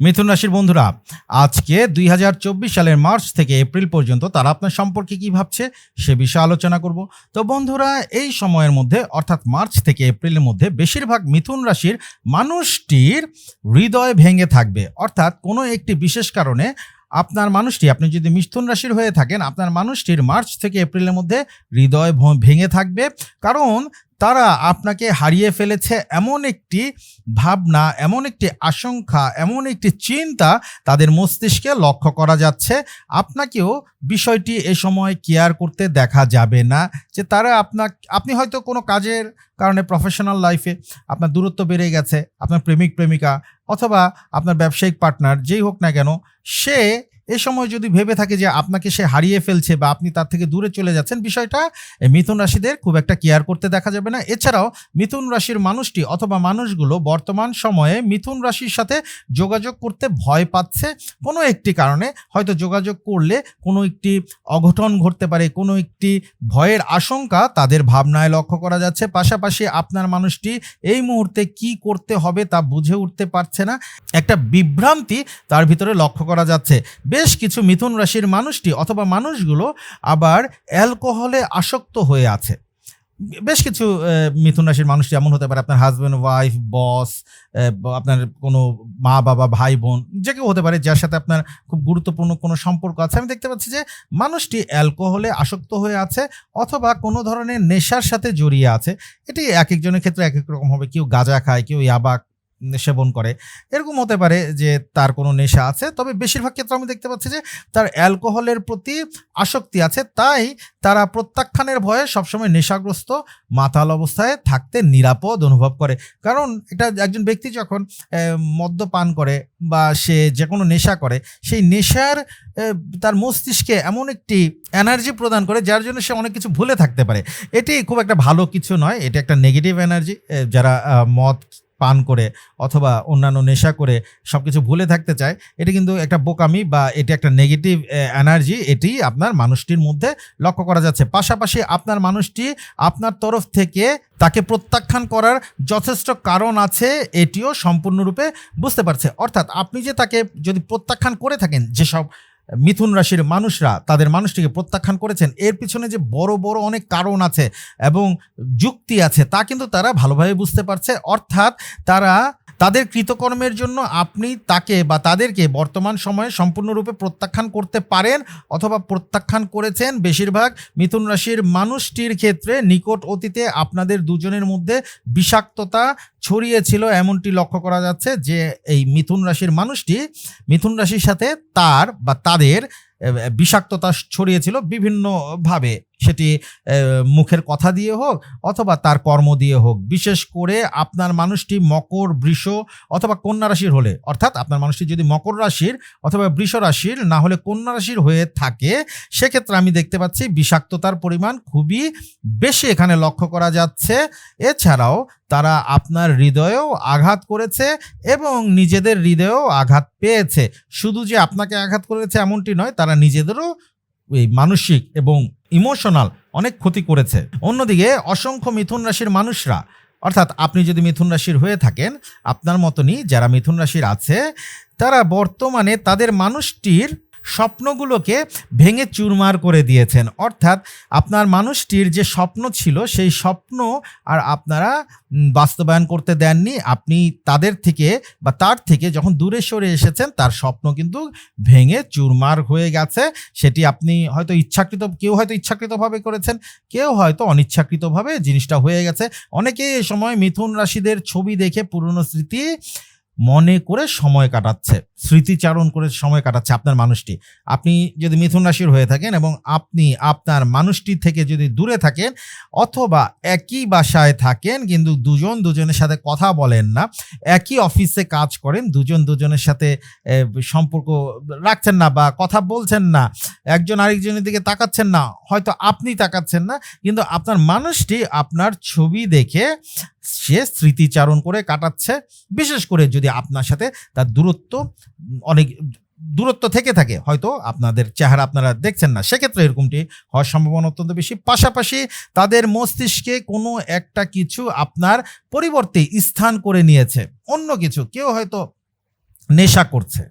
মিথুন রাশির বন্ধুরা, আজকে দুই হাজার চব্বিশ সালের মার্চ থেকে এপ্রিল পর্যন্ত তারা আপনার সম্পর্কে কি ভাবছে সে বিষয়ে আলোচনা করব। তো বন্ধুরা, এই সময়ের মধ্যে, অর্থাৎ মার্চ থেকে এপ্রিলের মধ্যে বেশিরভাগ মিথুন রাশির মানুষটির হৃদয় ভেঙে থাকবে। অর্থাৎ কোনো একটি বিশেষ কারণে আপনার মানুষটি, আপনি যদি মিথুন রাশির হয়ে থাকেন, আপনার মানুষটির মার্চ থেকে এপ্রিলের মধ্যে হৃদয় ভেঙে থাকবে। কারণ তারা আপনাকে হারিয়ে ফেলেছে এমন একটি ভাবনা, এমন একটি আশঙ্কা, এমন একটি চিন্তা তাদের মস্তিষ্কে লক্ষ্য করা যাচ্ছে। আপনাকেও বিষয়টি এ সময় কেয়ার করতে দেখা যাবে না যে তারা আপনার আপনি হয়তো কোনো কাজের কারণে প্রফেশনাল লাইফে আপনার দূরত্ব বেড়ে গেছে, আপনার প্রেমিক প্রেমিকা অথবা আপনার ব্যবসায়িক পার্টনার যেই হোক না কেন, সে এ সময় যদি ভেবে থাকে যে আপনাকে সে হারিয়ে ফেলছে বা আপনি তার থেকে দূরে চলে যাচ্ছেন, বিষয়টা মিথুন রাশিদের খুব একটা কেয়ার করতে দেখা যাবে না। এছাড়াও মিথুন রাশির মানুষটি অথবা মানুষগুলো বর্তমান সময়ে মিথুন রাশির সাথে যোগাযোগ করতে ভয় পাচ্ছে কোনো একটি কারণে। হয়তো যোগাযোগ করলে কোনো একটি অঘটন ঘটতে পারে, কোনো একটি ভয়ের আশঙ্কা তাদের ভাবনায় লক্ষ্য করা যাচ্ছে। পাশাপাশি আপনার মানুষটি এই মুহূর্তে কি করতে হবে তা বুঝে উঠতে পারছে না। একটা বিভ্রান্তি তার ভিতরে লক্ষ্য করা যাচ্ছে। বেশ কিছু মিথুন রাশির মানুষটি অথবা মানুষগুলো আবার অ্যালকোহলে আসক্ত হয়ে আছে। বেশ কিছু মিথুন রাশির মানুষ এমন হতে পারে, আপনার হাজব্যান্ড ওয়াইফ বস আপনার কোনো মা, বাবা, ভাই, বোন, যে কেউ হতে পারে যার সাথে আপনার খুব গুরুত্বপূর্ণ কোনো সম্পর্ক আছে। আমি দেখতে পাচ্ছি যে মানুষটি অ্যালকোহলে আসক্ত হয়ে আছে অথবা কোনো ধরনের নেশার সাথে জড়িয়ে আছে। এটি এক একজনের ক্ষেত্রে এক এক রকম হবে। কেউ গাঁজা খায়, কেউ ইয়াবা সেবন করে। এরকম হতে পারে যে তার কোনো নেশা আছে, তবে বেশিরভাগ ক্ষেত্রে আমি দেখতে পাচ্ছি যে তার অ্যালকোহলের প্রতি আসক্তি আছে, তাই তারা প্রত্যাখ্যানের ভয়ে সবসময় নেশাগ্রস্ত, মাতাল অবস্থায় থাকতে নিরাপদ অনুভব করে। কারণ এটা একজন ব্যক্তি যখন মদ্যপান করে বা সে যে কোনো নেশা করে, সেই নেশার তার মস্তিষ্কে এমন একটি এনার্জি প্রদান করে যার জন্য সে অনেক কিছু ভুলে থাকতে পারে। এটি খুব একটা ভালো কিছু নয়, এটা একটা নেগেটিভ এনার্জি যারা মদ পান করে অথবা অন্যান্য নেশা করে সব কিছু ভুলে থাকতে চায়, এটি কিন্তু একটা বোকামি বা এটি একটা নেগেটিভ এনার্জি এটি আপনার মানুষটির মধ্যে লক্ষ্য করা যাচ্ছে। পাশাপাশি আপনার মানুষটি আপনার তরফ থেকে তাকে প্রত্যাখ্যান করার যথেষ্ট কারণ আছে, এটিও সম্পূর্ণরূপে বুঝতে পারছে। অর্থাৎ আপনি যে তাকে যদি প্রত্যাখ্যান করে থাকেন, যেসব মিথুন রাশির মানুষরা তাদের মানুষটিকে প্রত্যাখ্যান করেছেন। এর পিছনে যে বড় বড় অনেক কারণ আছে এবং যুক্তি আছে, তা কিন্তু তারা ভালোভাবে বুঝতে পারছে। অর্থাৎ তারা তাদের কৃতকর্মের জন্য আপনি তাকে বা তাদেরকে বর্তমান সময়ে সম্পূর্ণরূপে প্রত্যাখ্যান করতে পারেন অথবা প্রত্যাখ্যান করেছেন। বেশিরভাগ মিথুন রাশির মানুষটির ক্ষেত্রে নিকট অতীতে আপনাদের দুজনের মধ্যে বিষাক্ততা ছড়িয়েছিল এমনটি লক্ষ্য করা যাচ্ছে যে এই মিথুন রাশির মানুষটি মিথুন রাশির সাথে তার বা তাদের বিষাক্ততা ছড়িয়েছিল বিভিন্নভাবে। সেটি মুখের কথা দিয়ে হোক অথবা তার কর্ম দিয়ে হোক। বিশেষ করে আপনার মানুষটি মকর, বৃষ অথবা কন্যা রাশির হলে, অর্থাৎ আপনার মানুষটি যদি মকর রাশির অথবা বৃষ রাশির না হলে কন্যা রাশির হয়ে থাকে, সেক্ষেত্রে আমি দেখতে পাচ্ছি বিষাক্ততার পরিমাণ খুবই বেশি এখানে লক্ষ্য করা যাচ্ছে। এছাড়াও তারা আপনার হৃদয়েও আঘাত করেছে এবং নিজেদের হৃদয়েও আঘাত পেয়েছে। শুধু যে আপনাকে আঘাত করেছে এমনটি নয়, তারা নিজেদেরও এই মানসিক এবং ইমোশনাল অনেক ক্ষতি করেছে। অন্যদিকে অসংখ্য মিথুন রাশির মানুষরা, অর্থাৎ আপনি যদি মিথুন রাশির হয়ে থাকেন, আপনার মতনই যারা মিথুন রাশির আছে, তারা বর্তমানে তাদের মানুষটির স্বপ্নগুলোকে ভেঙে চুরমার করে দিয়েছেন। অর্থাৎ আপনার মানুষটির যে স্বপ্ন ছিল, সেই স্বপ্ন আর আপনারা বাস্তবায়ন করতে দেননি। আপনি তাদের থেকে বা তার থেকে যখন দূরে সরে এসেছেন, তার স্বপ্ন কিন্তু ভেঙে চুরমার হয়ে গেছে। সেটি আপনি হয়তো ইচ্ছাকৃত, কেউ হয়তো ইচ্ছাকৃতভাবে করেছেন, কেউ হয়তো অনিচ্ছাকৃতভাবে জিনিসটা হয়ে গেছে। অনেকেই এ সময় মিথুন রাশিদের ছবি দেখে পুরনো স্মৃতি মনে করে সময় কাটাচ্ছে, স্মৃতিচারণ করে সময় কাটাচ্ছে আপনার মানুষটি। আপনি যদি মিথুন রাশির হয়ে থাকেন এবং আপনি আপনার মানুষটি থেকে যদি দূরে থাকেন অথবা একই বাসায় থাকেন কিন্তু দুজন দুজনের সাথে কথা বলেন না, একই অফিসে কাজ করেন, দুজন দুজনের সাথে সম্পর্ক রাখছেন না বা কথা বলছেন না, একজন আরেকজনের দিকে তাকাচ্ছেন না, হয়তো আপনি তাকাচ্ছেন না, কিন্তু আপনার মানুষটি আপনার ছবি দেখে সে স্মৃতিচারণ করে কাটাচ্ছে। বিশেষ করে যদি আপনার সাথে তার দূরত্ব, অনেক দূরত্ব থেকে থাকে, হয়তো আপনাদের চেহারা আপনারা দেখছেন না। সেক্ষেত্রে এরকমটি হওয়ার সম্ভাবনা অত্যন্ত বেশি। পাশাপাশি তাদের মস্তিষ্কে কোনো একটা কিছু আপনার পরিবর্তে স্থান করে নিয়েছে। অন্য কিছু। কেউ হয়তো নেশা করছে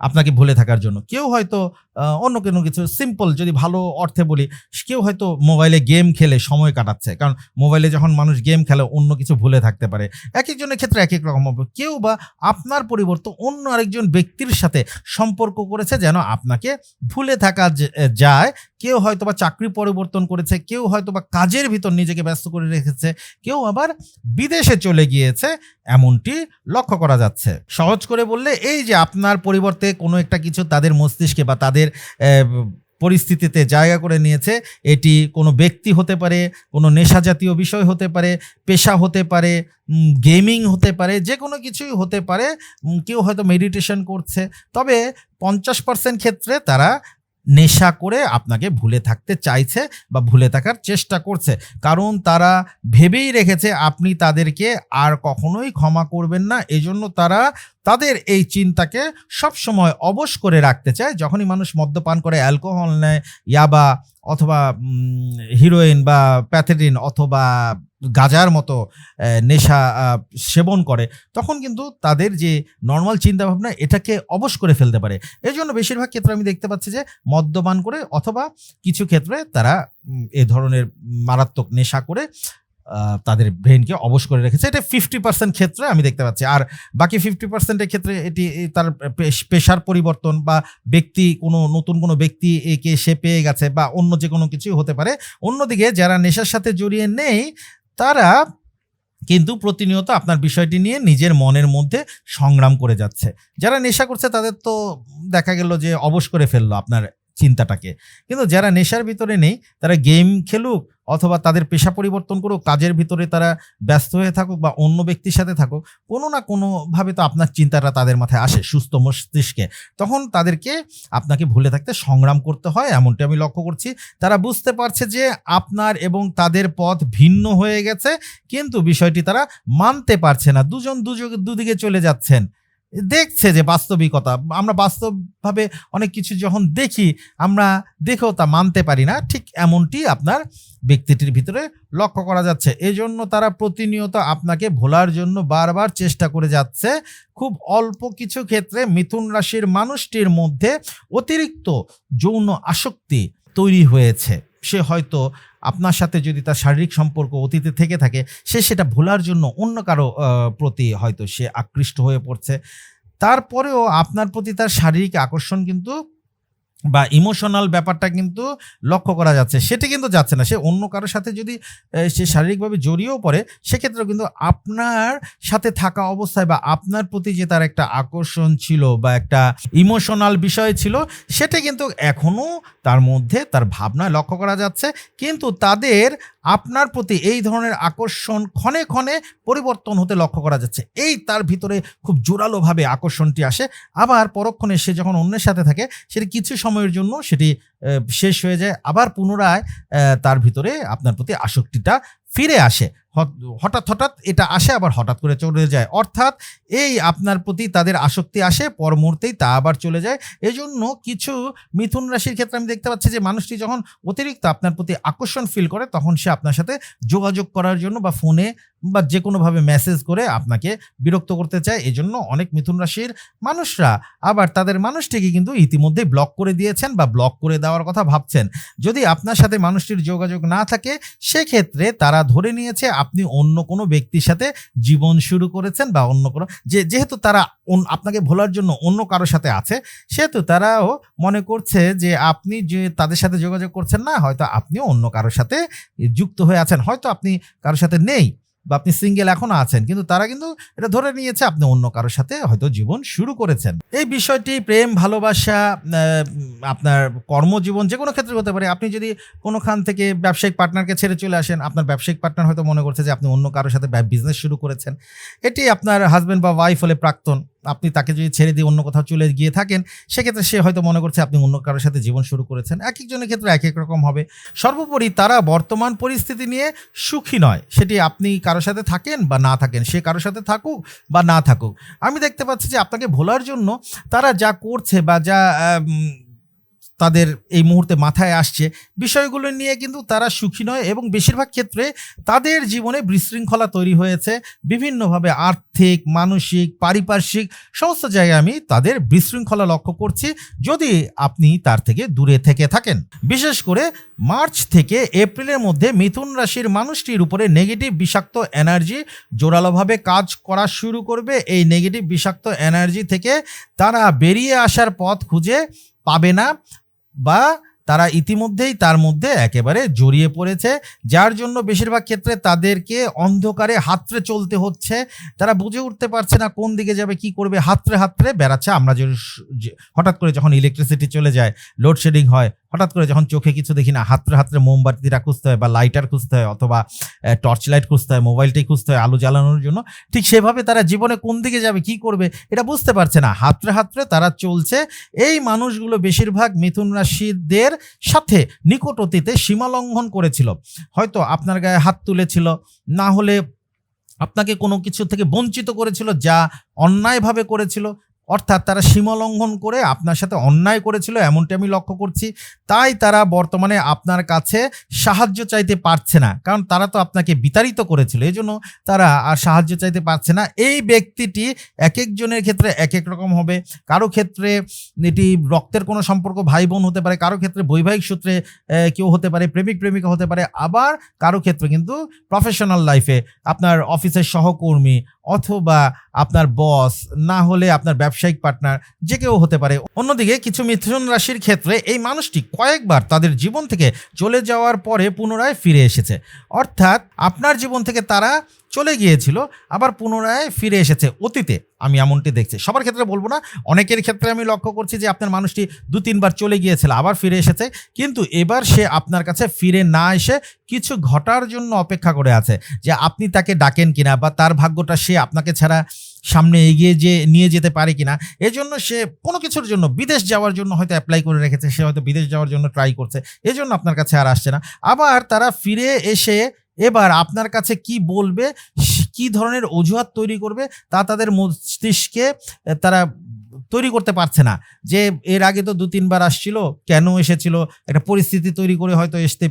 আপনাকে ভুলে থাকার জন্য। কেউ হয়তো অন্য কোনো কিছু সিম্পল যদি ভালো অর্থে বলি, কেউ হয়তো মোবাইলে গেম খেলে সময় কাটাচ্ছে। কারণ মোবাইলে যখন মানুষ গেম খেলে, অন্য কিছু ভুলে থাকতে পারে। এক একজনের ক্ষেত্রে এক এক রকম হবে। কেউ বা আপনার পরিবর্তে অন্য আরেকজন ব্যক্তির সাথে সম্পর্ক করেছে যেন আপনাকে ভুলে থাকা যায়। কেউ হয়তো বা চাকরি পরিবর্তন করেছে, কেউ হয়তো বা কাজের ভিতর নিজেকে ব্যস্ত করে রেখেছে, কেউ আবার বিদেশে চলে গিয়েছে, এমনটি লক্ষ্য করা যাচ্ছে। সহজ করে বললে, এই যে আপনার পরিবর্তে কোনো একটা কিছু তাদের মস্তিষ্কে বা তাদের পরিস্থিতিতে জায়গা করে নিয়েছে। এটি কোনো ব্যক্তি হতে পারে, কোনো নেশা জাতীয় বিষয় হতে পারে, পেশা হতে পারে গেমিং হতে পারে যে কোনো কিছুই হতে পারে কেউ হয়তো মেডিটেশন করছে। তবে পঞ্চাশ পার্সেন্ট ক্ষেত্রে তারা নেশা করে আপনাকে ভুলে থাকতে চাইছে বা ভুলে থাকার চেষ্টা করছে। কারণ তারা ভেবেই রেখেছে আপনি তাদেরকে আর কখনোই ক্ষমা করবেন না। এজন্য তারা তাদের এই চিন্তাকে সবসময় অবশ করে রাখতে চায়। যখনই মানুষ মদ্যপান করে, অ্যালকোহল নেয়, ইয়াবা অথবা হিরোইন বা প্যাথেডিন অথবা গাজার মতো নেশা সেবন করে, তখন কিন্তু তাদের যে নর্মাল চিন্তাভাবনা, এটাকে অবশ করে ফেলতে পারে। এর জন্য বেশিরভাগ ক্ষেত্রে আমি দেখতে পাচ্ছি যে, মদ্যপান করে অথবা কিছু ক্ষেত্রে তারা এ ধরনের মারাত্মক নেশা করে তাদের ব্রেনকে অবশ করে রেখেছে। এটা ফিফটি পার্সেন্ট ক্ষেত্রে আমি দেখতে পাচ্ছি। আর বাকি ফিফটি পার্সেন্টের ক্ষেত্রে এটি তার পেশ- পেশার পরিবর্তন বা ব্যক্তি, কোনো নতুন কোনো ব্যক্তি একে সে পেয়ে গেছে বা অন্য যে কোনো কিছুই হতে পারে। অন্যদিকে যারা নেশার সাথে জড়িয়ে নেই, তারা কিন্তু প্রতিনিয়ত আপনার বিষয়টি নিয়ে নিজের মনের মধ্যে সংগ্রাম করে যাচ্ছে। যারা নেশা করছে, তাদের তো দেখা গেল যে অবশ করে ফেলল আপনার চিন্তাটাকে। কিন্তু যারা নেশার ভিতরে নেই, তারা গেম খেলুক অথবা তাদের পেশা পরিবর্তন করুক, কাজের ভিতরে তারা ব্যস্ত হয়ে থাকুক বা অন্য ব্যক্তির সাথে থাকুক, কোনো না কোনোভাবে তো আপনার চিন্তাটা তাদের মাথায় আসে সুস্থ মস্তিষ্কে। তখন তাদেরকে আপনাকে ভুলে থাকতে সংগ্রাম করতে হয়, এমনটি আমি লক্ষ্য করছি। তারা বুঝতে পারছে যে আপনার এবং তাদের পথ ভিন্ন হয়ে গেছে, কিন্তু বিষয়টি তারা মানতে পারছে না। দুজন দুদিকে চলে যাচ্ছেন। দেখছে যে বাস্তবিকতা। আমরা বাস্তবভাবে অনেক কিছু যখন দেখি, আমরা দেখেও তা মানতে পারি না। ঠিক এমনটি আপনার ব্যক্তিটির ভিতরে লক্ষ্য করা যাচ্ছে। এই জন্য তারা প্রতিনিয়ত আপনাকে ভোলার জন্য বারবার চেষ্টা করে যাচ্ছে। খুব অল্প কিছু ক্ষেত্রে মিথুন রাশির মানুষটির মধ্যে অতিরিক্ত যৌন আসক্তি তৈরি হয়েছে। সে হয়তো আপনার সাথে যদি তার শারীরিক সম্পর্ক অতীতে থেকে থাকে, সে সেটা ভোলার জন্য অন্য কারও প্রতি হয়তো সে আকৃষ্ট হয়ে পড়ছে। তারপরেও আপনার প্রতি তার শারীরিক আকর্ষণ কিন্তু বা ইমোশনাল ব্যাপারটা কিন্তু লক্ষ্য করা যাচ্ছে। সেটি কিন্তু যাচ্ছে না। সে অন্য কারোর সাথে যদি সে শারীরিকভাবে জড়িয়েও পড়ে, সেক্ষেত্রেও কিন্তু আপনার সাথে থাকা অবস্থায় বা আপনার প্রতি যে তার একটা আকর্ষণ ছিল বা একটা ইমোশনাল বিষয় ছিল, সেটি কিন্তু এখনও তার মধ্যে তার ভাবনা লক্ষ্য করা যাচ্ছে। কিন্তু তাদের আপনার প্রতি এই ধরনের আকর্ষণ ক্ষণে ক্ষণে পরিবর্তন হতে লক্ষ্য করা যাচ্ছে। এই তার ভিতরে খুব জোরালোভাবে আকর্ষণটি আসে। আবার পরক্ষণে সে যখন অন্যের সাথে থাকে, সেটি কিছু সময়ের জন্য সেটি শেষ হয়ে যায়। আবার পুনরায় তার ভিতরে আপনার প্রতি আসক্তিটা ফিরে আসে। হঠাৎ হঠাৎ এটা আসে, আবার হঠাৎ করে চলে যায়। অর্থাৎ এই আপনার প্রতি তাদের আসক্তি আসে, পর মুহূর্তেই তা আবার চলে যায়। এই জন্য কিছু মিথুন রাশির ক্ষেত্রে আমি দেখতে পাচ্ছি যে, মানুষটি যখন অতিরিক্ত আপনার প্রতি আকর্ষণ ফিল করে, তখন সে আপনার সাথে যোগাযোগ করার জন্য বা ফোনে বা যে কোনোভাবে মেসেজ করে আপনাকে বিরক্ত করতে চায়, এজন্য অনেক মিথুন রাশির মানুষরা আবার তাদের মানুষটিকে কিন্তু ইতিমধ্যেই ব্লক করে দিয়েছেন বা ব্লক করে দেওয়ার কথা ভাবছেন। যদি আপনার সাথে মানুষটির যোগাযোগ না থাকে, সেক্ষেত্রে তারা ধরে নিয়েছে আপনি অন্য কোনো ব্যক্তির সাথে জীবন শুরু করেছেন বা অন্য কোনো, যে, যেহেতু তারা আপনাকে ভোলার জন্য অন্য কারোর সাথে আছে, সেহেতু তারাও মনে করছে যে আপনি যে তাদের সাথে যোগাযোগ করছেন না, হয়তো আপনিও অন্য কারোর সাথে যুক্ত হয়ে আছেন। হয়তো আপনি কারোর সাথে নেই। বা আপনি সিঙ্গেল এখনও আছেন, কিন্তু তারা কিন্তু এটা ধরে নিয়েছে আপনি অন্য কারোর সাথে হয়তো জীবন শুরু করেছেন। এই বিষয়টি প্রেম, ভালোবাসা আপনার কর্মজীবন যে কোনো ক্ষেত্রে হতে পারে। আপনি যদি কোনোখান থেকে ব্যবসায়িক পার্টনারকে ছেড়ে চলে আসেন, আপনার ব্যবসায়িক পার্টনার হয়তো মনে করছে যে আপনি অন্য কারোর সাথে বিজনেস শুরু করেছেন। এটি আপনার হাজব্যান্ড বা ওয়াইফ হলে প্রাক্তন। আপনি তাকে যদি ছেড়ে দিয়ে অন্য কোথাও চলে গিয়ে থাকেন, সেক্ষেত্রে সে হয়তো মনে করছে আপনি অন্য কারোর সাথে জীবন শুরু করেছেন। এক একজনের ক্ষেত্রে এক এক রকম হবে। সর্বোপরি তারা বর্তমান পরিস্থিতি নিয়ে সুখী নয়। সেটি আপনি কারোর সাথে থাকেন বা না থাকেন, সে কারোর সাথে থাকুক বা না থাকুক। আমি দেখতে পাচ্ছি যে আপনাকে ভোলার জন্য তারা যা করছে বা যা তাদের এই মুহূর্তে মাথায় আসছে। বিষয়গুলো নিয়ে কিন্তু তারা সুখী নয় এবং বেশিরভাগ ক্ষেত্রে তাদের জীবনে বিশৃঙ্খলা তৈরি হয়েছে। বিভিন্নভাবে আর্থিক, মানসিক, পারিপার্শ্বিক সমস্ত জায়গায় আমি তাদের বিশৃঙ্খলা লক্ষ্য করছি। যদি আপনি তার থেকে দূরে থেকে থাকেন, বিশেষ করে মার্চ থেকে এপ্রিলের মধ্যে মিথুন রাশির মানুষটির উপরে নেগেটিভ বিষাক্ত এনার্জি জোরালোভাবে কাজ করা শুরু করবে। এই নেগেটিভ বিষাক্ত এনার্জি থেকে তারা বেরিয়ে আসার পথ খুঁজে পাবে না। বা তারা ইতিমধ্যেই তার মধ্যে একেবারে জড়িয়ে পড়েছে। যার জন্য বেশিরভাগ ক্ষেত্রে তাদেরকে অন্ধকারে হাতড়ে চলতে হচ্ছে। তারা বুঝে উঠতে পারছে না কোন দিকে যাবে, কি করবে, হাতড়ে হাতড়ে বেড়াচ্ছে। আমরা যে যে- হঠাৎ করে যখন ইলেকট্রিসিটি চলে যায় লোডশেডিং হয়, হঠাৎ করে যখন চোখে কিছু দেখি না, হাতড়ে হাতরে মোমবাতিটা খুঁজতে হয় বা লাইটার খুঁজতে হয় অথবা টর্চ লাইট খুঁজতে হয় মোবাইলটাই খুঁজতে হয় আলো জ্বালানোর জন্য, ঠিক সেভাবে তারা জীবনে কোন দিকে যাবে, কি করবে, এটা বুঝতে পারছে না। হাতড়ে হাতরে তারা চলছে। এই মানুষগুলো বেশিরভাগ মিথুন রাশিদের সাথে নিকট অতীতে সীমা লঙ্ঘন করেছিল। হয়তো আপনার গায়ে হাত তুলেছিল, না হলে আপনাকে কোনো কিছু থেকে বঞ্চিত করেছিল, যা অন্যায়ভাবে করেছিল অর্থাৎ তারা সীমা লঙ্ঘন করে আপনার সাথে অন্যায় করেছিল, এমনটি আমি লক্ষ্য করছি। তাই তারা বর্তমানে আপনার কাছে সাহায্য চাইতে পারছে না, কারণ তারা তো আপনাকে বিতাড়িত করেছিল এই জন্য তারা আর সাহায্য চাইতে পারছে না। এই ব্যক্তিটি এক একজনের ক্ষেত্রে এক এক রকম হবে। কারও ক্ষেত্রে এটি রক্তের কোনো সম্পর্ক ভাই বোন হতে পারে, কারও ক্ষেত্রে বৈবাহিক সূত্রে কেউ হতে পারে, প্রেমিক, প্রেমিকা হতে পারে, আবার কারও ক্ষেত্রে কিন্তু প্রফেশনাল লাইফে আপনার অফিসের সহকর্মী অথবা আপনার বস না হলে আপনার ব্যবসায়িক পার্টনার যে কেউ হতে পারে। অন্যদিকে কিছু মিথুন রাশির ক্ষেত্রে এই মানুষটি কয়েকবার তাদের জীবন থেকে চলে যাওয়ার পরে পুনরায় ফিরে এসেছে। অর্থাৎ আপনার জীবন থেকে তারা চলে গিয়েছিল, আবার পুনরায় ফিরে এসেছে অতীতে। আমি এমনটি দেখছি। সবার ক্ষেত্রে বলব না, অনেকের ক্ষেত্রে আমি লক্ষ্য করছি যে আপনার মানুষটি দু তিনবার চলে গিয়েছিল, আবার ফিরে এসেছে, কিন্তু এবার সে আপনার কাছে ফিরে না এসে কিছু ঘটার জন্য অপেক্ষা করে আছে, যে আপনি তাকে ডাকেন কিনা বা তার ভাগ্যটা সে আপনাকে ছাড়া সামনে এগিয়ে যে, নিয়ে যেতে পারে কিনা, এজন্য সে কোনো কিছুর জন্য বিদেশ যাওয়ার জন্য হয়তো অ্যাপ্লাই করে রেখেছে, সে হয়তো বিদেশ যাওয়ার জন্য ট্রাই করছে, এজন্য আপনার কাছে আর আসছে না। আবার তারা ফিরে এসে এবার আপনার কাছে কি বলবে কি ধরনের অজুহাত তৈরি করবে তা তাদের মস্তিষ্কে তারা তৈরি করতে পারছে না। যে এর আগে তো দু তিনবার আসছিল, কেন এসেছিল? একটা পরিস্থিতি তৈরি করে হয়তো আসতে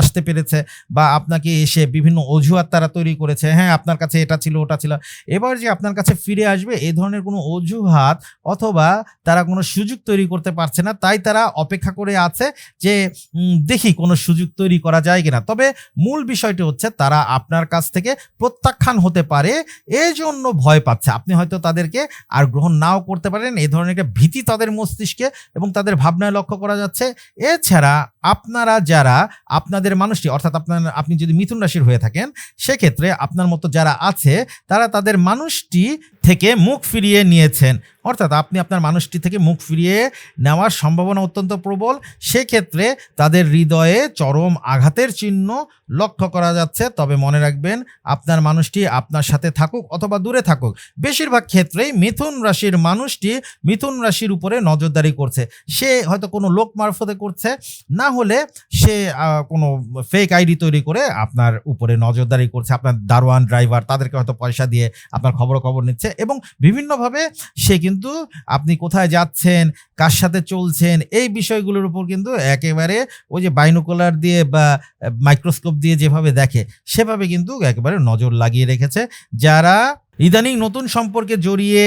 আসতে পেরেছে বা আপনাকে এসে বিভিন্ন অজুহাত তারা তৈরি করেছে হ্যাঁ আপনার কাছে এটা ছিল, ওটা ছিল। এবার যে আপনার কাছে ফিরে আসবে এই ধরনের কোনো অজুহাত অথবা তারা কোনো সুযোগ তৈরি করতে পারছে না, তাই তারা অপেক্ষা করে আছে যে দেখি কোনো সুযোগ তৈরি করা যায় কিনা। তবে মূল বিষয়টি হচ্ছে, তারা আপনার কাছ থেকে প্রত্যাখ্যান হতে পারে এই জন্য ভয় পাচ্ছে। আপনি হয়তো তাদেরকে আর গ্রহণ নাও করতে পারেন এই ধরনের একটা ভীতি তাদের মস্তিষ্কে এবং তাদের ভাবনায় লক্ষ্য করা যাচ্ছে। এছাড়া আপনারা যারা আপনাদের মানুষটি, অর্থাৎ আপনার, আপনি যদি মিথুন রাশির হয়ে থাকেন, সেক্ষেত্রে আপনার মতো যারা আছে, তারা তাদের মানুষটি থেকে মুখ ফিরিয়ে নিয়েছেন। অর্থাৎ আপনি আপনার মানুষটি থেকে মুখ ফিরিয়ে নেওয়ার সম্ভাবনা অত্যন্ত প্রবল। সেক্ষেত্রে তাদের হৃদয়ে চরম আঘাতের চিহ্ন লক্ষ্য করা যাচ্ছে। তবে মনে রাখবেন, আপনার মানুষটি আপনার সাথে থাকুক অথবা দূরে থাকুক। বেশিরভাগ ক্ষেত্রেই মিথুন রাশির মানুষটি মিথুন রাশির উপরে নজরদারি করছে। সে হয়তো কোনো লোক মারফতে করছে, না হলে সে কোনো ফেক আইডি তৈরি করে আপনার উপরে নজরদারি করছে। আপনার দারোয়ান ড্রাইভার তাদেরকে হয়তো পয়সা দিয়ে আপনার খবর খবর নিচ্ছে। এবং বিভিন্নভাবে সে কিন্তু আপনি কোথায় যাচ্ছেন, কার সাথে চলছেন, এই বিষয়গুলোর উপর কিন্তু একেবারে ওই যে বাইনোকুলার দিয়ে বা মাইক্রোস্কোপ দিয়ে যেভাবে দেখে, সেভাবে কিন্তু একেবারে নজর লাগিয়ে রেখেছে। যারা ইদানিং নতুন সম্পর্কে জড়িয়ে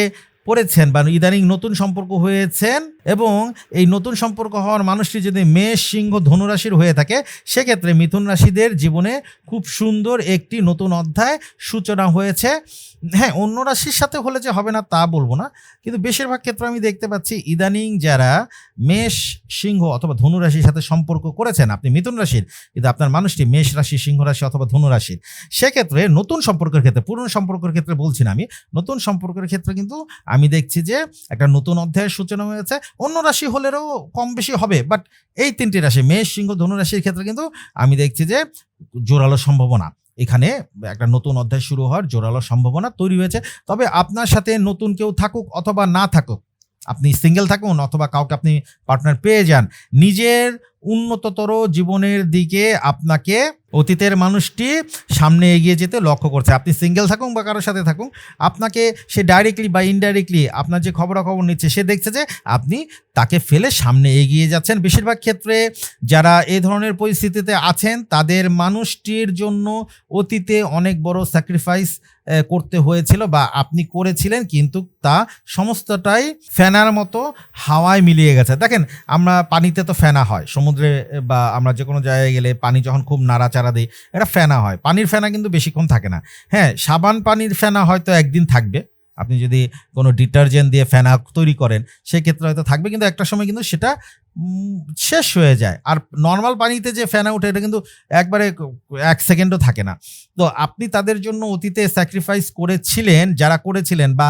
পড়েছেন বা ইদানিং নতুন সম্পর্ক হয়েছেন এবং এই নতুন সম্পর্ক হওয়ার মানুষটি যদি মেষ, সিংহ, ধনুরাশির হয়ে থাকে, সেক্ষেত্রে মিথুন রাশিদের জীবনে খুব সুন্দর একটি নতুন অধ্যায় সূচনা হয়েছে। হ্যাঁ অন্য রাশির সাথে হলে যে হবে না তা বলব না। কিন্তু বেশিরভাগ ক্ষেত্রে আমি দেখতে পাচ্ছি ইদানিং যারা মেষ, সিংহ অথবা ধনু রাশির সাথে সম্পর্ক করেছেন, আপনি মিথুন রাশির, কিন্তু আপনার মানুষটি মেষ রাশি, সিংহ রাশি অথবা ধনু রাশির সেক্ষেত্রে নতুন সম্পর্কের ক্ষেত্রে, পুরনো সম্পর্কের ক্ষেত্রে বলছি না আমি, নতুন সম্পর্কের ক্ষেত্রে কিন্তু আমি দেখছি যে একটা নতুন অধ্যায়ের সূচনা হয়েছে অন্য রাশি হলেও কম বেশি হবে বাট এই তিনটি রাশি, মেষ, সিংহ ধনু রাশির ক্ষেত্রে কিন্তু আমি দেখছি যে জোরালো সম্ভাবনা। এখানে একটা নতুন অধ্যায় শুরু হওয়ার জোরালো সম্ভাবনা তৈরি হয়েছে। তবে আপনার সাথে নতুন কেউ থাকুক অথবা না থাকুক, আপনি সিঙ্গেল থাকুন অথবা কাউকে আপনি পার্টনার পেয়ে যান, নিজের উন্নততর জীবনের দিকে আপনাকে অতীতের মানুষটি সামনে এগিয়ে যেতে লক্ষ্য করছে। আপনি সিঙ্গেল থাকুন বা কারোর সাথে থাকুন, আপনাকে সে ডাইরেক্টলি বা ইনডাইরেক্টলি আপনার যে খবরাখবর নিচ্ছে, সে দেখছে যে আপনি তাকে ফেলে সামনে এগিয়ে যাচ্ছেন। বেশিরভাগ ক্ষেত্রে যারা এই ধরনের পরিস্থিতিতে আছেন, তাদের মানুষটির জন্য অতীতে অনেক বড় স্যাক্রিফাইস করতে হয়েছিল বা আপনি করেছিলেন, কিন্তু তা সমস্তটাই ফ্যানার মতো হাওয়ায় মিলিয়ে গেছে। দেখেন, আমরা পানিতে তো ফেনা হয়, সমুদ্রে বা আমরা যে কোনো জায়গায় গেলে পানি যখন খুব নাড়াচাড়া দিই এটা ফেনা হয়। পানির ফেনা কিন্তু বেশিক্ষণ থাকে না। হ্যাঁ সাবান পানির ফেনা হয়তো একদিন থাকবে। আপনি যদি কোনো ডিটারজেন্ট দিয়ে ফেনা তৈরি করেন, সেক্ষেত্রে হয়তো থাকবে, কিন্তু একটা সময় কিন্তু সেটা শেষ হয়ে যায়। আর নর্মাল পানিতে যে ফেনা ওঠে, এটা কিন্তু একবারে এক সেকেন্ডও থাকে না। তো আপনি তাদের জন্য অতীতে স্যাক্রিফাইস করেছিলেন, যারা করেছিলেন, বা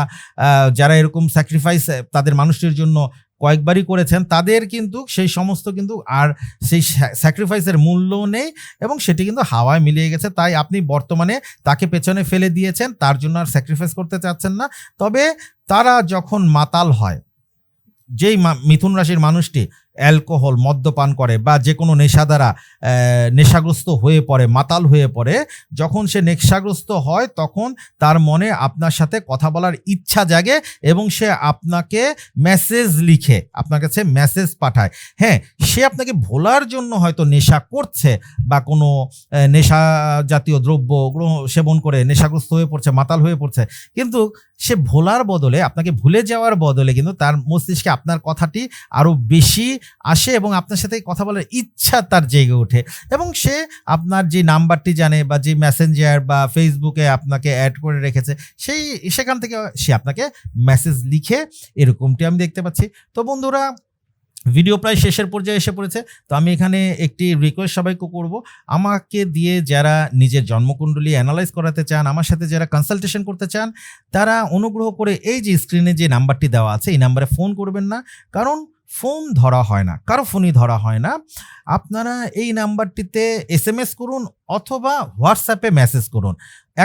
যারা এরকম স্যাক্রিফাইস তাদের মানুষটির জন্য কয়েকবারই করেছেন, তাদের কিন্তু সেই সমস্ত কিন্তু আর সেই স্যাক্রিফাইসের মূল্য নেই এবং সেটি কিন্তু হাওয়ায় মিলিয়ে গেছে। তাই আপনি বর্তমানে তাকে পেছনে ফেলে দিয়েছেন, তার জন্য আর স্যাক্রিফাইস করতে চাচ্ছেন না। তবে তারা যখন মাতাল হয়, যেই মিথুন রাশির মানুষটি অ্যালকোহল মদ্যপান করে বা যে কোনো নেশা দ্বারা নেশাগ্রস্ত হয়ে পড়ে, মাতাল হয়ে পড়ে, যখন সে নেশাগ্রস্ত হয় তখন তার মনে আপনার সাথে কথা বলার ইচ্ছা জাগে এবং সে আপনাকে মেসেজ লিখে, আপনার কাছে মেসেজ পাঠায়। হ্যাঁ সে আপনাকে ভোলার জন্য হয়তো নেশা করছে বা কোনো নেশা জাতীয় দ্রব্য সেবন করে, নেশাগ্রস্ত হয়ে পড়ছে, মাতাল হয়ে পড়ছে, কিন্তু সে ভোলার বদলে, আপনাকে ভুলে যাওয়ার বদলে কিন্তু তার মস্তিষ্কে আপনার কথাটি আরও বেশি আসে এবং আপনার সাথে কথা বলার ইচ্ছা তার জেগে ওঠে। এবং সে আপনার যে নাম্বারটি জানে বা যে মেসেঞ্জার বা ফেসবুকে আপনাকে অ্যাড করে রেখেছে, সেই, সেখান থেকে সে আপনাকে মেসেজ লিখে এরকমটি আমি দেখতে পাচ্ছি। তো বন্ধুরা ভিডিও প্রায় শেষের পর্যায়ে এসে পড়েছে। তো আমি এখানে একটি রিকোয়েস্ট সবাইকে করব। আমাকে দিয়ে যারা নিজের জন্মকুণ্ডলী অ্যানালাইজ করাতে চান, আমার সাথে যারা কনসালটেশন করতে চান, তারা অনুগ্রহ করে এই যে স্ক্রিনে যে নাম্বারটি দেওয়া আছে, এই নাম্বারে ফোন করবেন না। কারণ ফোন ধরা হয় না, কারও ফোনই ধরা হয় না। আপনারা এই নাম্বারটিতে এস এম এস করুন অথবা হোয়াটসঅ্যাপে মেসেজ করুন।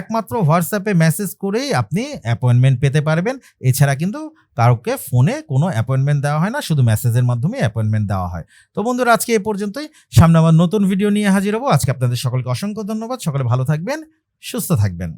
একমাত্র হোয়াটসঅ্যাপে মেসেজ করেই আপনি অ্যাপয়েন্টমেন্ট পেতে পারবেন। এছাড়া কিন্তু কাউকে ফোনে কোনো অ্যাপয়েন্টমেন্ট দেওয়া হয় না, শুধু মেসেজের মাধ্যমে অ্যাপয়েন্টমেন্ট দেওয়া হয়। তো বন্ধুরা, আজকে এ পর্যন্তই। সামনে আবার নতুন ভিডিও নিয়ে হাজির হব। আজকে আপনাদের সকলকে অসংখ্য ধন্যবাদ। সকলে ভালো থাকবেন, সুস্থ থাকবেন।